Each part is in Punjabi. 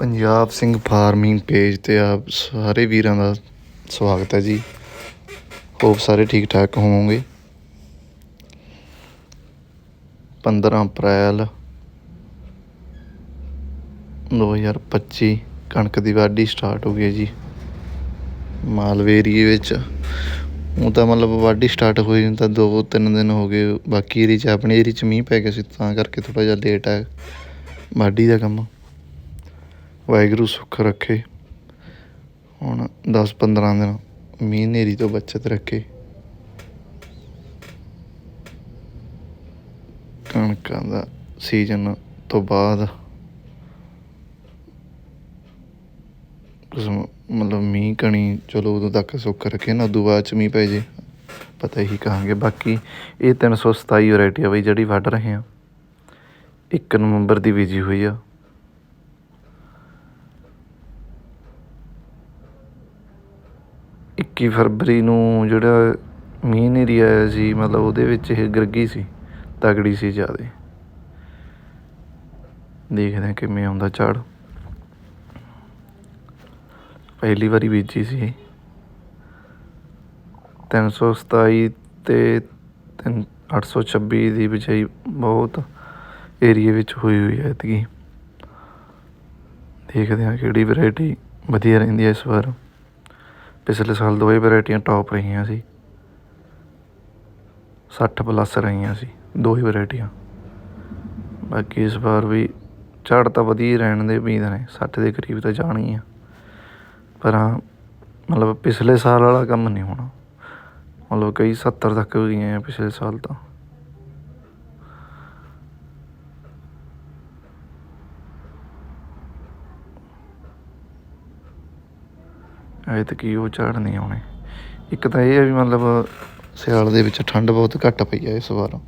ਪੰਜਾਬ ਸਿੰਘ ਫਾਰਮਿੰਗ ਪੇਜ ਤੇ ਆਪ ਸਾਰੇ ਵੀਰਾਂ ਦਾ ਸਵਾਗਤ ਹੈ ਜੀ। ਹੋਪ ਸਾਰੇ ਠੀਕ ਠਾਕ ਹੋਵੋਗੇ। 15 ਅਪ੍ਰੈਲ 2025 ਕਣਕ ਦੀ ਵਾਢੀ ਸਟਾਰਟ ਹੋ ਗਈ ਹੈ ਜੀ। ਮਾਲਵੇ ਏਰੀਏ ਵਿੱਚ ਉਹ ਤਾਂ ਮਤਲਬ ਵਾਢੀ ਸਟਾਰਟ ਹੋਈ ਨੂੰ ਤਾਂ ਦੋ ਤਿੰਨ ਦਿਨ ਹੋ ਗਏ, ਬਾਕੀ ਏਰੀਏ 'ਚ ਆਪਣੇ ਏਰੀਏ 'ਚ ਮੀਂਹ ਪੈ ਗਿਆ ਸੀ, ਤਾਂ ਕਰਕੇ ਥੋੜ੍ਹਾ ਜਿਹਾ ਲੇਟ ਹੈ ਵਾਢੀ ਦਾ ਕੰਮ। ਵਾਹਿਗੁਰੂ ਸੁੱਖ ਰੱਖੇ। ਹੁਣ 10 15 ਦਿਨ ਮੀਂਹ ਹਨੇਰੀ ਤੋਂ ਬਚਤ ਰੱਖੇ। ਕਣਕਾਂ ਦਾ ਸੀਜ਼ਨ ਤੋਂ ਬਾਅਦ ਕਿਸਮ, ਮਤਲਬ ਮੀਂਹ ਕਣੀ, ਚਲੋ ਉਦੋਂ ਤੱਕ ਸੁੱਖ ਰੱਖੇ, ਨਾ ਉਦੋਂ ਬਾਅਦ ਚ ਮੀਂਹ ਪੈ ਜੇ। ਪਤਾ ਹੀ ਕਹਾਂਗੇ। ਬਾਕੀ ਇਹ 327 ਵੈਰਾਈਟੀ ਆ ਬਈ, ਜਿਹੜੀ ਵੱਢ ਰਹੇ ਆ। 1 ਨਵੰਬਰ ਦੀ ਬੀਜੀ ਹੋਈ ਆ। ਇੱਕੀ ਫਰਵਰੀ ਨੂੰ ਜਿਹੜਾ ਮੀਂਹ ਹਨੇਰੀ ਆਇਆ ਸੀ, ਮਤਲਬ ਉਹਦੇ ਵਿੱਚ ਇਹ ਗਰਗੀ ਸੀ, ਤਗੜੀ ਸੀ ਜ਼ਿਆਦਾ। ਦੇਖਦੇ ਹਾਂ ਕਿਵੇਂ ਆਉਂਦਾ ਝਾੜ। ਪਹਿਲੀ ਵਾਰੀ ਬੀਜੀ ਸੀ 327 ਤੇ ਤਿੰਨ- 826 ਦੀ ਬਿਜਾਈ ਬਹੁਤ ਏਰੀਏ ਵਿੱਚ ਹੋਈ ਹੋਈ ਹੈ ਐਤਕੀ। ਦੇਖਦੇ ਹਾਂ ਕਿਹੜੀ ਵੈਰਾਈਟੀ ਵਧੀਆ ਰਹਿੰਦੀ ਹੈ ਇਸ ਵਾਰ। ਪਿਛਲੇ ਸਾਲ ਦੋਵੇਂ ਵੈਰਾਈਟੀਆਂ ਟੌਪ ਰਹੀਆਂ ਸੀ। 60 ਪਲੱਸ ਰਹੀਆਂ ਸੀ ਦੋ ਹੀ ਵੈਰਾਈਟੀਆਂ। ਬਾਕੀ ਇਸ ਵਾਰ ਵੀ ਝਾੜ ਤਾਂ ਵਧੀਆ ਹੀ ਰਹਿਣ ਦੇ ਉਮੀਦ ਨੇ 60 ਦੇ ਕਰੀਬ ਤਾਂ ਜਾਣੀ ਆ। ਪਰ ਹਾਂ, ਮਤਲਬ ਪਿਛਲੇ ਸਾਲ ਵਾਲਾ ਕੰਮ ਨਹੀਂ ਹੋਣਾ। ਮਤਲਬ ਕਈ 70 ਤੱਕ ਵੀ ਗਏ ਆ ਪਿਛਲੇ ਸਾਲ ਤਾਂ। ਐਤਕੀ ਉਹ ਝਾੜ ਨਹੀਂ ਆਉਣੇ। ਇੱਕ ਤਾਂ ਇਹ ਹੈ ਵੀ ਮਤਲਬ ਸਿਆਲ ਦੇ ਵਿੱਚ ਠੰਡ ਬਹੁਤ ਘੱਟ ਪਈ ਹੈ ਇਸ ਵਾਰ।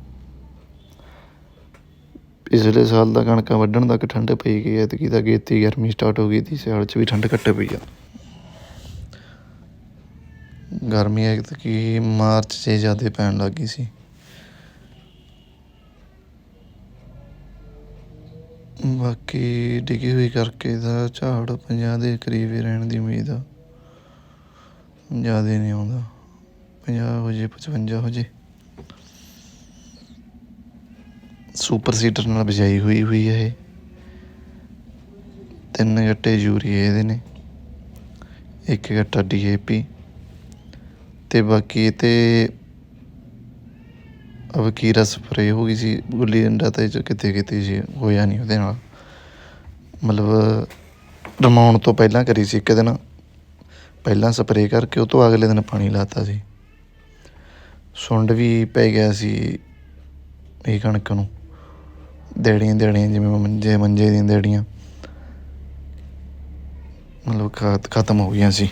ਪਿਛਲੇ ਸਾਲ ਦਾ ਕਣਕਾਂ ਵੱਢਣ ਤੱਕ ਠੰਡ ਪਈ ਗਈ, ਐਤਕੀ ਤਾਂ ਗੇਤੀ ਗਰਮੀ ਸਟਾਰਟ ਹੋ ਗਈ ਸੀ ਸਿਆਲ 'ਚ ਵੀ ਠੰਡ ਘੱਟ ਪਈ ਆ। ਗਰਮੀ ਐਤਕੀ ਮਾਰਚ 'ਚ ਜ਼ਿਆਦਾ ਪੈਣ ਲੱਗ ਗਈ ਸੀ। ਬਾਕੀ ਡਿੱਗੀ ਹੋਈ ਕਰਕੇ ਦਾ ਝਾੜ 50 ਦੇ ਕਰੀਬ ਹੀ ਰਹਿਣ ਦੀ ਉਮੀਦ ਆ। ਜ਼ਿਆਦਾ ਨਹੀਂ ਆਉਂਦਾ। 50 ਹੋ ਜੇ 55 ਹੋ ਜੇ। ਸੁਪਰ ਸੀਡਰ ਨਾਲ ਬਿਜਾਈ ਹੋਈ ਹੋਈ ਹੈ ਇਹ। ਤਿੰਨ ਗੱਟੇ ਯੂਰੀਏ ਇਹਦੇ ਨੇ। ਇੱਕ ਗੱਟਾ ਡੀਏਪੀ ਤੇ ਬਾਕੀ ਇਹ ਤੇ ਅਵਕੀਰਾ ਸਪਰੇ ਹੋ ਗਈ ਸੀ, ਗੁੱਲੀ ਡੰਡਾ ਤੇ ਕਿਤੇ ਕਿਤੇ ਸੀ ਹੋਇਆ ਨਹੀਂ ਉਹਦੇ ਨਾਲ। ਮਤਲਬ, ਰਮਾਉਣ ਤੋਂ ਪਹਿਲਾਂ ਕਰੀ ਸੀ ਇੱਕ ਦਿਨ। ਪਹਿਲਾਂ ਸਪਰੇਅ ਕਰਕੇ ਉਹ ਤੋਂ ਅਗਲੇ ਦਿਨ ਪਾਣੀ ਲਾਤਾ ਸੀ। ਸੁੰਡ ਵੀ ਪੈ ਗਿਆ ਸੀ ਇਹ ਕਣਕ ਨੂੰ। ਦੇੜੀਆਂ ਦੇੜੀਆਂ ਜਿਵੇਂ ਮੰਜੇ ਮੰਜੇ ਦੀਆਂ ਦੇੜੀਆਂ। ਮਤਲਬ ਖਤ ਖਤਮ ਹੋ ਗਈਆਂ ਸੀ।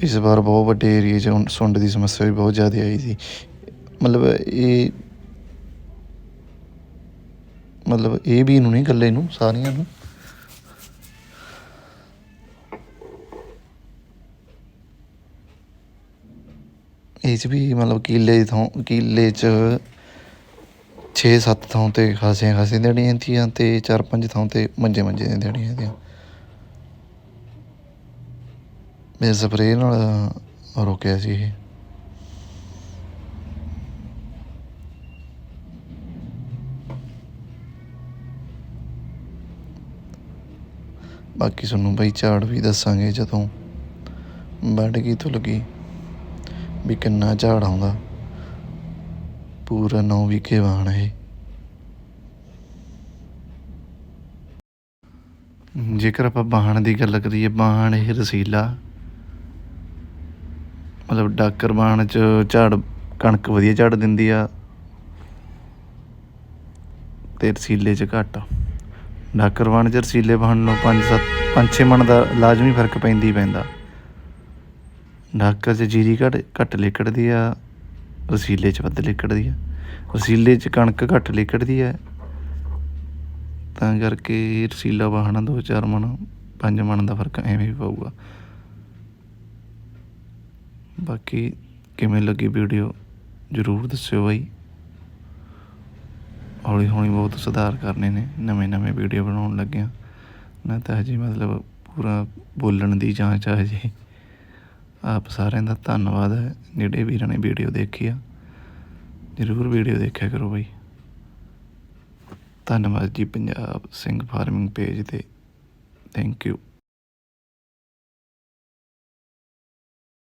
ਇਸ ਵਾਰ ਬਹੁਤ ਵੱਡੇ ਏਰੀਏ 'ਚ ਸੁੰਡ ਦੀ ਸਮੱਸਿਆ ਵੀ ਬਹੁਤ ਜ਼ਿਆਦਾ ਆਈ ਸੀ। ਮਤਲਬ ਇਹ ਮਤਲਬ ਇਹ ਵੀ ਨੂੰ ਨਹੀਂ, ਇਕੱਲੇ ਨੂੰ, ਸਾਰੀਆਂ ਨੂੰ। ਇਹ 'ਚ ਵੀ ਮਤਲਬ ਕੀਲੇ ਦੀ ਥਾਂ, ਕੀਲੇ 'ਚ 6-7 ਥਾਂ ਤੇ ਖਾਸੀਆਂ ਖਾਸੀਆਂ ਦਿਹਾੜੀਆਂ ਤੀਆਂ ਤੇ 4-5 ਥਾਂ ਤੇ ਮੰਜੇ ਮੰਜੇ ਦੀਆਂ ਦੇੜੀਆਂ ਤੀਆਂ ਮੈਂ ਸਪਰੇਅ ਨਾਲ ਰੋਕਿਆ ਸੀ ਇਹ। ਬਾਕੀ ਤੁਹਾਨੂੰ ਬਈ ਝਾੜ ਵੀ ਦੱਸਾਂਗੇ ਜਦੋਂ ਵੱਢ ਗਈ ਤੋਂ ਗਈ। ਵੀ ਕਿੰਨਾ ਝਾੜ ਆਉਂਦਾ। ਪੂਰਾ 9 ਵਿਕੇ ਵਾਣ ਇਹ ਜੇਕਰ ਆਪਾਂ ਬਾਹਣ ਦੀ ਗੱਲ ਕਰੀਏ ਬਾਹਣ ਇਹ ਰਸੀਲਾ। ਮਤਲਬ ਡਾਕਰ ਬਾਣ ਚ ਝਾੜ, ਕਣਕ ਵਧੀਆ ਝਾੜ ਦਿੰਦੀ ਆ। ਤੇ ਰਸੀਲੇ ਚ ਘੱਟ। ਡਾਕਰ ਬਾਣ ਚ ਰਸੀਲੇ ਬਾਣ ਨੂੰ 5 7 5 6 ਮਣ ਦਾ ਲਾਜ਼ਮੀ ਫ਼ਰਕ ਪੈਂਦੀ ਪੈਂਦਾ। ਡਾਕਾ ਚ ਜੀਰੀ ਘੱਟ ਘੱਟ ਲਿਕੜਦੀ ਆ ਰਸੀਲੇ ਚ ਵੱਧ ਲਿਕੜਦੀ ਆ। ਰਸੀਲੇ ਚ ਕਣਕ ਘੱਟ ਲਿਕੜਦੀ ਆ। ਤਾਂ ਕਰਕੇ ਰਸੀਲਾ ਵਾਹਣਾ ਦੋ ਚਾਰ ਮਣ, ਪੰਜ ਮਣ ਦਾ ਫ਼ਰਕ ਐਵੇਂ ਵੀ ਪਊਗਾ। ਬਾਕੀ ਕਿਵੇਂ ਲੱਗੀ ਵੀਡੀਓ, ਜ਼ਰੂਰ ਦੱਸਿਓ ਬਾਈ। ਹੌਲੀ ਹੌਲੀ ਬਹੁਤ ਸੁਧਾਰ ਕਰਨੇ ਨੇ, ਨਵੇਂ ਨਵੇਂ ਵੀਡੀਓ ਬਣਾਉਣ ਲੱਗਿਆ। ਨਾ ਤਾਂ ਹਜੇ ਮਤਲਬ ਪੂਰਾ ਬੋਲਣ ਦੀ ਜਾਂਚ ਆ ਹਜੇ। ਆਪ ਸਾਰਿਆਂ ਦਾ ਧੰਨਵਾਦ ਹੈ। ਜਿਹੜੇ ਵੀਰਾਂ ਨੇ ਵੀਡੀਓ ਦੇਖੀ ਆ। ਜ਼ਰੂਰ ਵੀਡੀਓ ਦੇਖਿਆ ਕਰੋ ਬਾਈ। ਧੰਨਵਾਦ ਜੀ ਪੰਜਾਬ ਸਿੰਘ ਫਾਰਮਿੰਗ ਪੇਜ ਤੇ। Thank you